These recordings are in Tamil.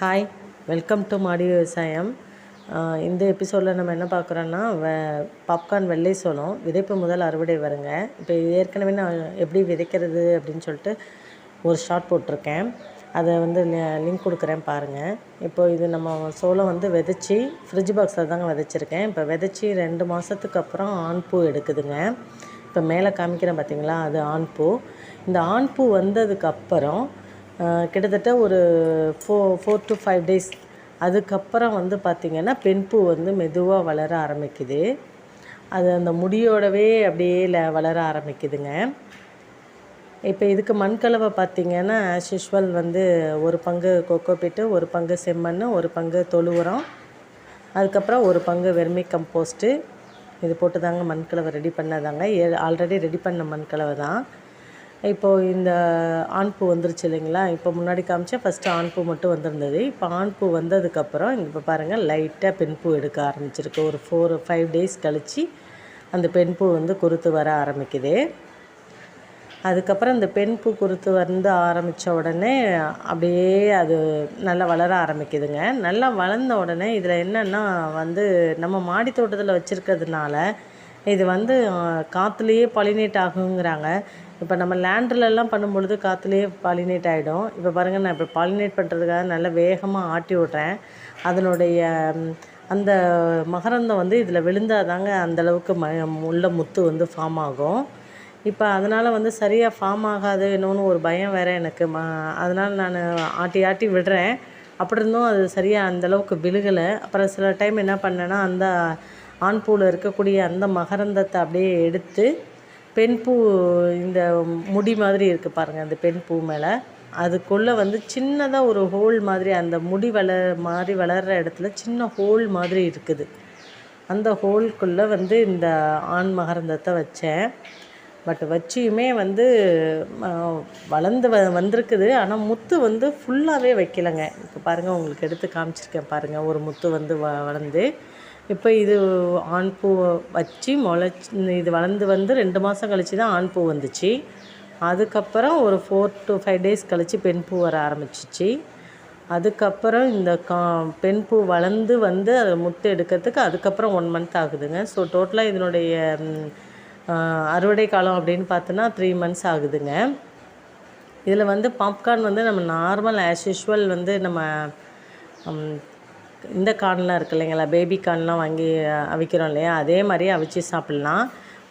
ஹாய் வெல்கம் டு மாடி விவசாயம் இந்த எபிசோடில் நம்ம என்ன பார்க்குறோன்னா வெ பாப்கார்ன் வெள்ளை சோளம் விதைப்பு முதல் அறுவடை வருங்க. இப்போ ஏற்கனவே நான் எப்படி விதைக்கிறது அப்படின்னு சொல்லிட்டு ஒரு ஷார்ட் போட்டிருக்கேன். அதை வந்து லிங்க் கொடுக்குறேன் பாருங்கள் இப்போ இது நம்ம சோளம் வந்து விதைச்சி ஃப்ரிட்ஜ் பாக்ஸில் தாங்க விதைச்சிருக்கேன். இப்போ விதைச்சி ரெண்டு மாதத்துக்கு அப்புறம் ஆண் பூ எடுக்குதுங்க. இப்போ மேலே காமிக்கிறேன் பார்த்தீங்களா அது ஆண் பூ. இந்த ஆண் பூ வந்ததுக்கப்புறம் கிட்டத்தட்ட ஒரு ஃபோ ஃபோர் டு ஃபைவ் டேஸ் அதுக்கப்புறம் வந்து பார்த்திங்கன்னா பெண் பூ வந்து மெதுவாக வளர ஆரம்பிக்குது. அது அந்த முடியோடவே அப்படியே வளர ஆரம்பிக்குதுங்க. இப்போ இதுக்கு மண்கலவை பார்த்திங்கன்னா ஆஸ் யூஷுவல் வந்து ஒரு பங்கு கொக்கோ பிட்டு ஒரு பங்கு செம்மண் ஒரு பங்கு தொழு உரம் அதுக்கப்புறம் ஒரு பங்கு வெர்மி கம்போஸ்ட்டு இது போட்டு தாங்க மண்கலவை ரெடி பண்ணதாங்க. ஆல்ரெடி ரெடி பண்ண மண்கலவை தான் இப்போது இந்த ஆண் பூ வந்துருச்சு இல்லைங்களா? இப்போ முன்னாடி காமிச்சா ஃபஸ்ட்டு ஆண் பூ மட்டும் வந்திருந்தது. இப்போ ஆண் பூ வந்ததுக்கப்புறம் இப்போ பாருங்கள் லைட்டாக பெண் பூ எடுக்க ஆரம்பிச்சிருக்கு. ஒரு ஃபோர் ஃபைவ் டேஸ் கழித்து அந்த பெண் பூ வந்து குருத்து வர ஆரம்பிக்குது. அதுக்கப்புறம் இந்த பெண் பூ குருத்து வந்து ஆரம்பித்த உடனே அப்படியே அது நல்லா வளர ஆரம்பிக்குதுங்க. நல்லா வளர்ந்த உடனே இதில் என்னென்னா வந்து நம்ம மாடி தோட்டத்தில் வச்சுருக்கிறதுனால இது வந்து காற்றுலேயே பழினேட் பாலினேட் ஆகுங்கிறாங்க. இப்போ நம்ம லேண்ட்லலாம் பண்ணும்பொழுது காற்றுலேயே பாலினேட் ஆகிடும் இப்போ பாருங்கள் நான் இப்போ பாலினேட் பண்ணுறதுக்காக நல்லா வேகமாக ஆட்டி விட்றேன். அதனுடைய அந்த மகரந்தம் வந்து இதில் விழுந்தாதாங்க அந்தளவுக்கு ம உள்ள முத்து வந்து ஃபார்ம் ஆகும். இப்போ அதனால் வந்து சரியாக ஃபார்ம் ஆகாது இன்னொன்று ஒரு பயம் வேறு எனக்கு. ம அதனால் நான் ஆட்டி ஆட்டி விடுறேன். அப்படி இருந்தும் அது சரியாக அந்தளவுக்கு விழுகலை. அப்புறம் சில டைம் என்ன பண்ணேன்னா அந்த ஆண்பூவில் இருக்கக்கூடிய அந்த மகரந்தத்தை அப்படியே எடுத்து பெண் பூ இந்த முடி மாதிரி இருக்குது பாருங்கள் அந்த பெண் பூ மேலே. அதுக்குள்ளே வந்து சின்னதாக ஒரு ஹோல் மாதிரி அந்த முடி வள மாதிரி வளர்கிற இடத்துல சின்ன ஹோல் மாதிரி இருக்குது. அந்த ஹோல்குள்ளே வந்து இந்த ஆண் மகரந்தத்தை வச்சேன். பட் வச்சியுமே வந்து வளர்ந்து வ வந்திருக்குது. ஆனால் முத்து வந்து ஃபுல்லாகவே வைக்கலைங்க. இப்போ பாருங்கள் உங்களுக்கு எடுத்து காமிச்சிருக்கேன் பாருங்கள் ஒரு முத்து வந்து வ வளர்ந்து. இப்போ இது ஆண் பூ வச்சு முளைச்சி இது வளர்ந்து வந்து ரெண்டு மாதம் கழிச்சு தான் ஆண் பூ வந்துச்சு. அதுக்கப்புறம் ஒரு ஃபோர் டு ஃபைவ் டேஸ் கழித்து பெண் பூ வர ஆரம்பிச்சிச்சு. அதுக்கப்புறம் இந்த கா பெண் பூ வளர்ந்து வந்து அதை முத்து எடுக்கிறதுக்கு அதுக்கப்புறம் ஒன் மந்த் ஆகுதுங்க. ஸோ டோட்டலாக இதனுடைய அறுவடை காலம் அப்படின்னு பார்த்தோன்னா த்ரீ மந்த்ஸ் ஆகுதுங்க. இதில் வந்து பாப்கார்ன் வந்து நம்ம நார்மல் ஆஸ் யூஷுவல் வந்து நம்ம இந்த கார்ன்லாம் இருக்கு இல்லைங்களா? பேபி கார்ன்லாம் வாங்கி அவிக்கிறோம் இல்லையா? அதே மாதிரி அவிச்சு சாப்பிட்லாம்.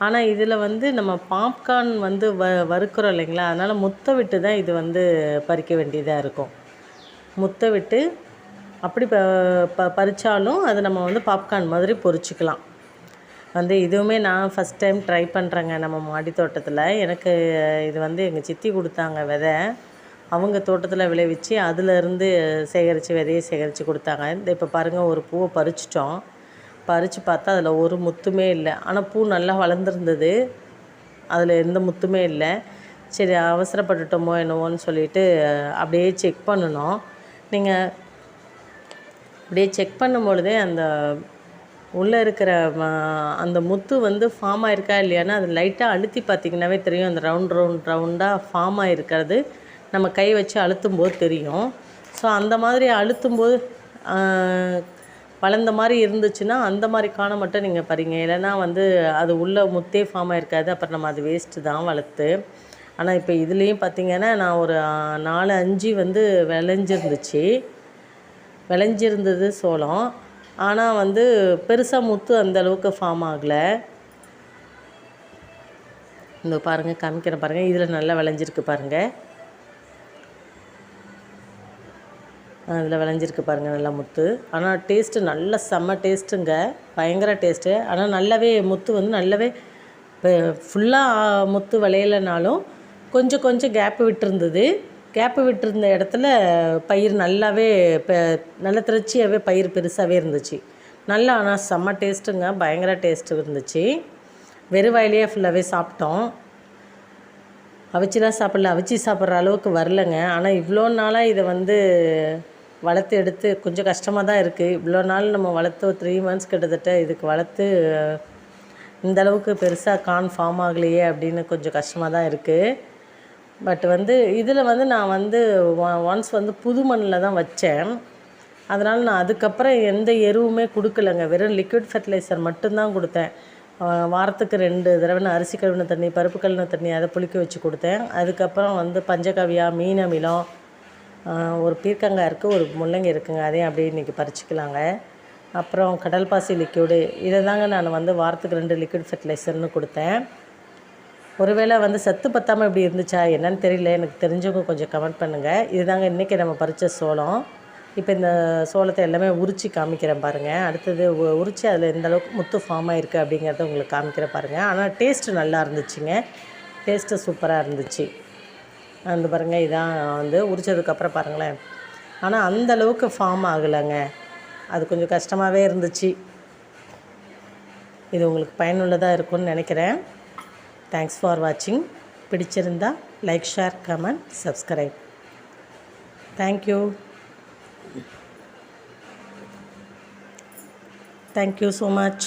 ஆனால் இதில் வந்து நம்ம பாப்கார்ன் வந்து வ வறுக்கிறோம் இல்லைங்களா? அதனால் முத்தை விட்டு தான் இது வந்து பறிக்க வேண்டியதாக இருக்கும். முத்தை விட்டு அப்படி ப ப பறித்தாலும் அதை நம்ம வந்து பாப்கார்ன் மாதிரி பொறிச்சிக்கலாம். வந்து இதுவுமே நான் ஃபஸ்ட் டைம் ட்ரை பண்ணுறேங்க நம்ம மாடி தோட்டத்தில் எனக்கு இது வந்து எங்கள் சித்தி கொடுத்தாங்க விதை. அவங்க தோட்டத்தில் விளைவிச்சு அதிலிருந்து சேகரித்து விதையை சேகரித்து கொடுத்தாங்க. இந்த இப்போ பாருங்கள் ஒரு பூவை பறிச்சிட்டோம். பறித்து பார்த்தா அதில் ஒரு முத்துமே இல்லை. ஆனால் பூ நல்லா வளர்ந்துருந்தது. அதில் எந்த முத்துமே இல்லை. சரி அவசரப்பட்டுட்டோமோ என்னவோன்னு சொல்லிட்டு அப்படியே செக் பண்ணணும். நீங்கள் அப்படியே செக் பண்ணும்பொழுதே அந்த உள்ளே இருக்கிற அந்த முத்து வந்து ஃபார்ம் ஆயிருக்கா இல்லையானா அது லைட்டாக அழுத்தி பார்த்தீங்கன்னாவே தெரியும். அந்த ரவுண்ட் ரவுண்ட் ரவுண்டாக ஃபார்ம் ஆகிருக்கிறது நம்ம கை வச்சு அழுத்தும் போது தெரியும். ஸோ அந்த மாதிரி அழுத்தும் போது வளர்ந்த மாதிரி இருந்துச்சுன்னா அந்த மாதிரி காண மட்டும் நீங்கள் பாருங்க. இல்லைன்னா வந்து அது உள்ளே முத்தே ஃபார்ம் ஆகிருக்காது அப்புறம் நம்ம அது வேஸ்ட்டு தான் வளர்த்து. ஆனால் இப்போ இதுலேயும் பார்த்தீங்கன்னா நான் ஒரு நாலு அஞ்சு வந்து விளைஞ்சிருந்துச்சு. விளைஞ்சிருந்தது சோளம். ஆனால் வந்து பெருசாக முத்து அந்த அளவுக்கு ஃபார்ம் ஆகலை. இந்த பாருங்கள் காமிக்கிறேன் பாருங்கள் இதில் நல்லா விளைஞ்சிருக்கு பாருங்கள் அதில் விளைஞ்சிருக்கு பாருங்கள் நல்லா முத்து. ஆனால் டேஸ்ட்டு நல்ல செம்ம டேஸ்ட்டுங்க பயங்கர டேஸ்ட்டு ஆனால் நல்லாவே முத்து வந்து நல்லாவே ஃபுல்லாக முத்து விளையலைனாலும் கொஞ்சம் கொஞ்சம் கேப்பு விட்டுருந்தது. கேப்பு விட்டுருந்த இடத்துல பயிர் நல்லாவே இப்போ நல்ல திரச்சியாகவே பயிர் பெருசாகவே இருந்துச்சு. நல்லா ஆனால் செம்ம டேஸ்ட்டுங்க பயங்கர டேஸ்ட்டு இருந்துச்சு. வெறும் வாயிலேயே ஃபுல்லாகவே சாப்பிட்டோம். அவிச்சுலாம் சாப்பிடல. அவிச்சு சாப்பிட்ற அளவுக்கு வரலங்க. ஆனால் இவ்வளோ நாளாக இதை வந்து வளர்த்து எடுத்து கொஞ்சம் கஷ்டமாக தான் இருக்குது இவ்வளோ நாள் நம்ம வளர்த்து த்ரீ மந்த்ஸ் கிட்டத்தட்ட இதுக்கு வளர்த்து இந்த அளவுக்கு பெருசாக கான் ஃபார்ம் ஆகலையே அப்படின்னு கொஞ்சம் கஷ்டமாக தான் இருக்குது பட் வந்து இதில் வந்து நான் வந்து ஒன்ஸ் வந்து புது மண்ணில் தான் வச்சேன். அதனால் நான் அதுக்கப்புறம் எந்த எருவுமே கொடுக்கலங்க. வெறும் லிக்விட் ஃபெர்டிலைசர் மட்டும்தான் கொடுத்தேன். வாரத்துக்கு ரெண்டு தடவை நான் அரிசி கழுவின தண்ணி பருப்பு கழுவின தண்ணி அதை புளிக்க வச்சு கொடுத்தேன். அதுக்கப்புறம் வந்து பஞ்சகவியா மீன் அமிலம் ஒரு பீர்க்கங்காய் இருக்குது ஒரு முள்ளங்கி இருக்குங்க. அதையும் அப்படியே இன்றைக்கி பறிச்சிக்கலாங்க. அப்புறம் கடல் பாசி லிக்யூடு இதை தாங்க நான் வந்து வாரத்துக்கு ரெண்டு லிக்விட் ஃபெர்டிலைசர்னு கொடுத்தேன். ஒருவேளை வந்து சத்து பத்தாமல் இப்படி இருந்துச்சா என்னன்னு தெரியல. எனக்கு தெரிஞ்சவங்க கொஞ்சம் கமெண்ட் பண்ணுங்கள் இதுதாங்க இன்றைக்கி நம்ம பறித்த சோளம். இப்போ இந்த சோளத்தை எல்லாமே உரித்து காமிக்கிறேன் பாருங்கள் அடுத்தது உ- உரிச்சு அதில் எந்த அளவுக்கு முத்து ஃபார்ம் ஆகிருக்கு அப்படிங்கிறத உங்களுக்கு காமிக்கிறேன் பாருங்கள் ஆனால் டேஸ்ட்டு நல்லா இருந்துச்சுங்க. டேஸ்ட்டு சூப்பராக இருந்துச்சு. அந்த பாருங்கள் இதான் வந்து உரிச்சதுக்கப்புறம் பாருங்களேன். ஆனால் அந்த அளவுக்கு ஃபார்ம் ஆகலைங்க. அது கொஞ்சம் கஷ்டமாகவே இருந்துச்சு. இது உங்களுக்கு பயனுள்ளதாக இருக்கும்னு நினைக்கிறேன். தேங்க்ஸ் ஃபார் வாட்சிங் பிடிச்சிருந்தா like share comment subscribe thank you thank you so much